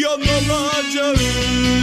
yan